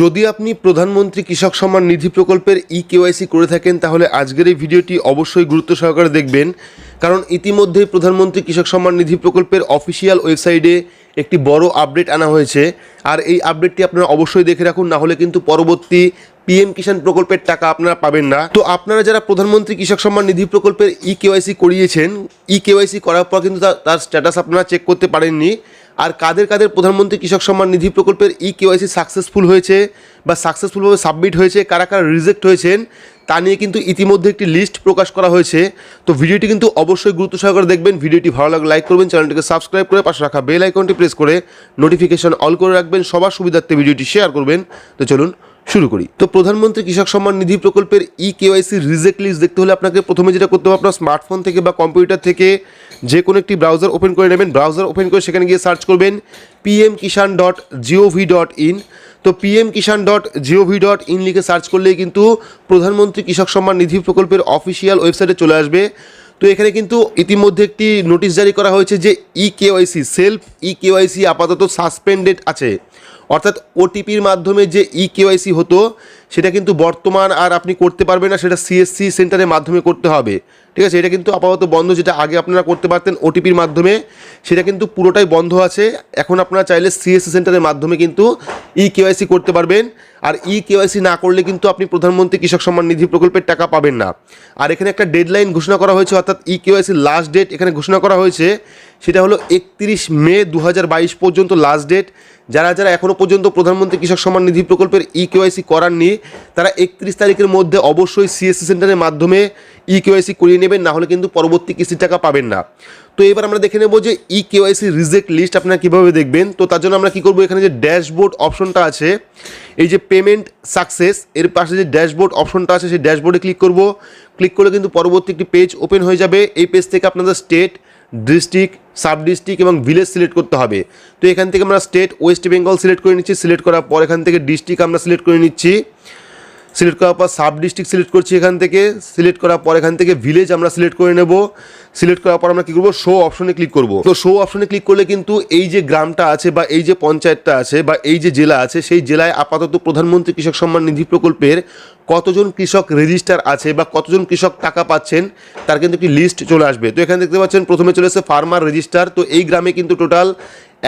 যদি আপনি প্রধানমন্ত্রী কৃষক সম্মান নিধি প্রকল্পের ই কেওয়াইসি করে থাকেন, তাহলে আজকের এই ভিডিওটি অবশ্যই গুরুত্ব সহকারে দেখবেন। কারণ ইতিমধ্যেই প্রধানমন্ত্রী কৃষক সম্মান নিধি প্রকল্পের অফিসিয়াল ওয়েবসাইটে একটি বড় আপডেট আনা হয়েছে। আর এই আপডেটটি আপনারা অবশ্যই দেখে রাখুন, না হলে কিন্তু পরবর্তী পিএম কিষাণ প্রকল্পের টাকা আপনারা পাবেন না। তো আপনারা যারা প্রধানমন্ত্রী কৃষক সম্মান নিধি প্রকল্পের ই কেওয়াইসি করিয়েছেন ই কেওয়াইসি করার পর কিন্তু তার স্ট্যাটাস আপনারা চেক করতে পারেননি। আর কাদের কাদের প্রধানমন্ত্রী কৃষক সম্মান নিধি প্রকল্পের ই কেওয়াইসি সাকসেসফুল হয়েছে বা সাকসেসফুলভাবে সাবমিট হয়েছে, কারা কারা রিজেক্ট হয়েছেন, তা নিয়ে কিন্তু ইতিমধ্যে একটি লিস্ট প্রকাশ করা হয়েছে। তো ভিডিওটি কিন্তু অবশ্যই গুরুত্ব সহকারে দেখবেন। ভিডিওটি ভালো লাগলে লাইক করবেন চ্যানেলটিকে সাবস্ক্রাইব করে পাশে রাখা বেল আইকনটি প্রেস করে নোটিফিকেশন অল করে রাখবেন। সবার সুবিধার্থে ভিডিওটি শেয়ার করবেন। তো চলুন শুরু করি। তো প্রধানমন্ত্রী কৃষক সম্মান নিধি প্রকল্পের ই কেওয়াইসি রিজেক্ট লিস্ট দেখতে হলে আপনাকে প্রথমে যেটা করতে হবে, আপনার স্মার্টফোন থেকে বা কম্পিউটার থেকে যে কোনো একটি ব্রাউজার ওপেন করে নেবেন। ব্রাউজার ওপেন করে সেখানে গিয়ে সার্চ করবেন PM Kisan dot gov dot in তো PM Kisan dot gov dot in লিখে সার্চ করলেই কিন্তু প্রধানমন্ত্রী কৃষক সম্মান নিধি প্রকল্পের অফিসিয়াল ওয়েবসাইটে চলে আসবে। তো এখানে কিন্তু ইতিমধ্যে একটি নোটিশ জারি করা হয়েছে যে e KYC self e KYC আপাতত সাসপেন্ডেড আছে। অর্থাৎ ওটিপির মাধ্যমে যে ই কেওয়াইসি হতো, সেটা কিন্তু বর্তমান আর আপনি করতে পারবেন না, সেটা সিএসসি সেন্টারের মাধ্যমে করতে হবে। ঠিক আছে, এটা কিন্তু আপাতত বন্ধ, যেটা আগে আপনারা করতে পারতেন ওটিপির মাধ্যমে, সেটা কিন্তু পুরোটাই বন্ধ আছে। এখন আপনারা চাইলে সিএসসি সেন্টারের মাধ্যমে কিন্তু ই কেওয়াইসি করতে পারবেন। আর ই কেওয়াইসি না করলে কিন্তু আপনি প্রধানমন্ত্রী কৃষক সম্মান নিধি প্রকল্পের টাকা পাবেন না। আর এখানে একটা ডেডলাইন ঘোষণা করা হয়েছে, অর্থাৎ ই কেওয়াইসি লাস্ট ডেট এখানে ঘোষণা করা হয়েছে। সেটা হলো একত্রিশ মে দু হাজার বাইশ পর্যন্ত লাস্ট ডেট যারা যারা এখনও পর্যন্ত প্রধানমন্ত্রী কৃষক সম্মান নিধি প্রকল্পের ই কেওয়াইসি করাননি তারা একত্রিশ তারিখের মধ্যে অবশ্যই সিএসসি সেন্টারের মাধ্যমে ই কেওয়াইসি করিয়ে নেবেন, না হলে কিন্তু পরবর্তী কিস্তির টাকা পাবেন না। তো এবার আমরা দেখে নেব যে ই কেওয়াইসি রিজেক্ট লিস্ট আপনারা কীভাবে দেখবেন। তো তার জন্য আমরা কী করব, এখানে যে ড্যাশবোর্ড অপশনটা আছে, এই যে পেমেন্ট সাকসেস এর পাশে যে ড্যাশবোর্ড অপশনটা আছে, সেই ড্যাশবোর্ডে ক্লিক করব। ক্লিক করলে কিন্তু পরবর্তী একটি পেজ ওপেন হয়ে যাবে। এই পেজ থেকে আপনাদের স্টেট ডিস্ট্রিক্ট সাব ডিস্ট্রিক্ট এবং ভিলেজ সিলেক্ট করতে হবে। তো এখান থেকে আমরা স্টেট ওয়েস্ট বেঙ্গল সিলেক্ট করে নিচ্ছি। সিলেক্ট করার পর এখান থেকে ডিস্ট্রিক্ট আমরা সিলেক্ট করে নিচ্ছি। সিলেক্ট করার পর সাব ডিস্ট্রিক্ট সিলেক্ট করছি এখান থেকে। সিলেক্ট করার পর এখান থেকে ভিলেজ আমরা সিলেক্ট করে নেব। সিলেক্ট করার পর আমরা কী করব? শো অপশনে ক্লিক করব। তো শো অপশনে ক্লিক করলে কিন্তু এই যে গ্রামটা আছে বা এই যে পঞ্চায়েতটা আছে বা এই যে জেলা আছে, সেই জেলায় আপাতত প্রধানমন্ত্রী কৃষক সম্মান নিধি প্রকল্পের কতজন কৃষক রেজিস্টার আছে বা কতজন কৃষক টাকা পাচ্ছেন, তার কিন্তু একটি লিস্ট চলে আসবে। তো এখানে দেখতে পাচ্ছেন, প্রথমে চলে এসেছে ফার্মার রেজিস্টার তো এই গ্রামে কিন্তু টোটাল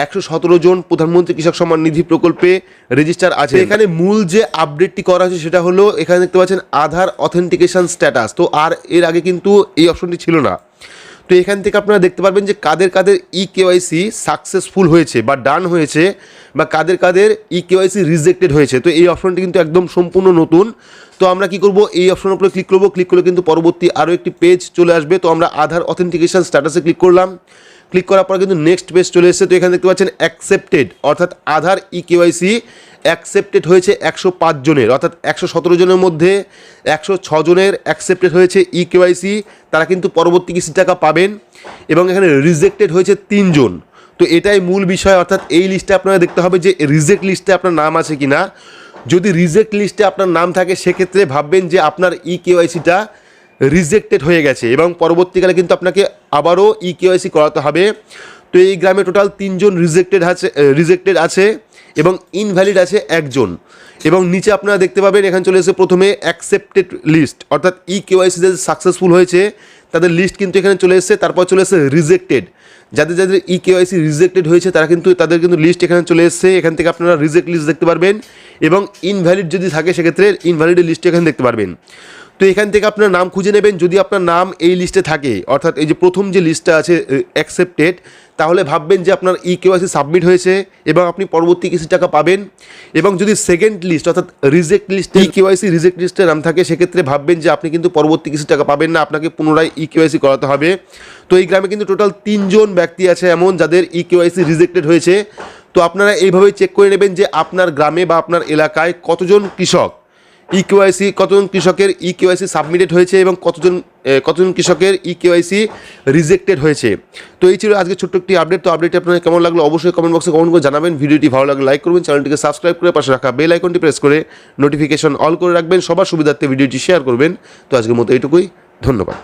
একশো সতেরো জন প্রধানমন্ত্রী কৃষক সম্মান নিধি প্রকল্পে রেজিস্টার আছে। এখানে মূল যে আপডেটটি করা আছে সেটা হলো, এখানে দেখতে পাচ্ছেন, আধার অথেন্টিকেশন স্ট্যাটাস তো আর এর আগে কিন্তু এই অপশনটি ছিল না। তো এখান থেকে আপনারা দেখতে পারবেন যে কাদের কাদের ই কেওয়াইসি সাকসেসফুল হয়েছে বা ডান হয়েছে বা কাদের কাদের ই কেওয়াইসি রিজেক্টেড হয়েছে। তো এই অপশনটি কিন্তু একদম সম্পূর্ণ নতুন। তো আমরা কি করব? এই অপশনের উপরে ক্লিক করব। ক্লিক করলে কিন্তু পরবর্তী আরও একটি পেজ চলে আসবে। তো আমরা আধার অথেন্টিকেশান স্ট্যাটাসে ক্লিক করলাম। ক্লিক করার পর কিন্তু নেক্সট পেজ চলে এসেছে। তো এখানে দেখতে পাচ্ছেন অ্যাকসেপ্টেড অর্থাৎ আধার ই কেওয়াইসি অ্যাকসেপ্টেড হয়েছে একশো পাঁচ জনের, অর্থাৎ একশো সতেরো জনের মধ্যে একশো জনের অ্যাকসেপ্টেড হয়েছে ই কেওয়াইসি তারা কিন্তু পরবর্তী কিস্তি টাকা পাবেন এবং এখানে রিজেক্টেড হয়েছে তিনজন তো এটাই মূল বিষয়, অর্থাৎ এই লিস্টে আপনারা দেখতে হবে যে রিজেক্ট লিস্টে আপনার নাম আছে কি না যদি রিজেক্ট লিস্টে আপনার নাম থাকে, সেক্ষেত্রে ভাববেন যে আপনার ই কেওয়াইসিটা রিজেক্টেড হয়ে গেছে এবং পরবর্তীকালে কিন্তু আপনাকে আবারও ই কেওয়াইসি করাতে হবে। তো এই গ্রামে টোটাল তিনজন রিজেক্টেড আছে রিজেক্টেড আছে এবং ইনভ্যালিড আছে একজন। এবং নিচে আপনারা দেখতে পাবেন, এখানে চলে এসে প্রথমে অ্যাকসেপ্টেড লিস্ট অর্থাৎ ই কেওয়াইসি যাদের সাকসেসফুল হয়েছে, তাদের লিস্ট কিন্তু এখানে চলে এসেছে, তারপর চলে এসেছে রিজেক্টেড যাদের যাদের ই কেওয়াইসি রিজেক্টেড হয়েছে, তারা কিন্তু, তাদের কিন্তু লিস্ট এখানে চলে এসেছে, এখান থেকে আপনারা রিজেক্ট লিস্ট দেখতে পারবেন এবং ইনভ্যালিড যদি থাকে, সেক্ষেত্রে ইনভ্যালিডের লিস্ট এখানে দেখতে পারবেন। তো এখান থেকে আপনার নাম খুঁজে নেবেন যদি আপনার নাম এই লিস্টে থাকে। অর্থাৎ এই যে প্রথম যে লিস্টটা আছে অ্যাকসেপ্টেড তাহলে ভাববেন যে আপনার ই কেওয়াইসি সাবমিট হয়েছে এবং আপনি পরবর্তী কিছু টাকা পাবেন। এবং যদি সেকেন্ড লিস্ট অর্থাৎ reject list e KYC reject লিস্টে নাম থাকে, সেক্ষেত্রে ভাববেন যে আপনি কিন্তু পরবর্তী কিছু টাকা পাবেন না, আপনাকে পুনরায় ই কেওয়াইসি করাতে হবে। তো এই গ্রামে কিন্তু টোটাল তিনজন ব্যক্তি আছে এমন যাদের ই কেওয়াইসি রিজেক্টেড হয়েছে। তো আপনারা এইভাবেই চেক করে নেবেন যে আপনার গ্রামে বা আপনার এলাকায় কতজন কৃষক। ই কেওয়াইসি কতজন কৃষকের ই কেওয়াইসি সাবমিটেড হয়েছে এবং কতজন কতজন কৃষকের ই কেওয়াইসি রিজেক্টেড হয়েছে? তো এই ছিল আজকে ছোট্ট একটি আপডেট তো আপডেটটি আপনার কেমন লাগল অবশ্যই কমেন্ট বক্সে কমেন্ট করে জানাবেন। ভিডিওটি ভালো লাগলে লাইক করবেন চ্যানেলটিকে সাবস্ক্রাইব করে পাশে রাখা বেল আইকনটি প্রেস করে নোটিফিকেশন অল করে রাখবেন। সবার সুবিধার্থে ভিডিওটি শেয়ার করবেন। তো আজকের মতো এইটুকুই। ধন্যবাদ।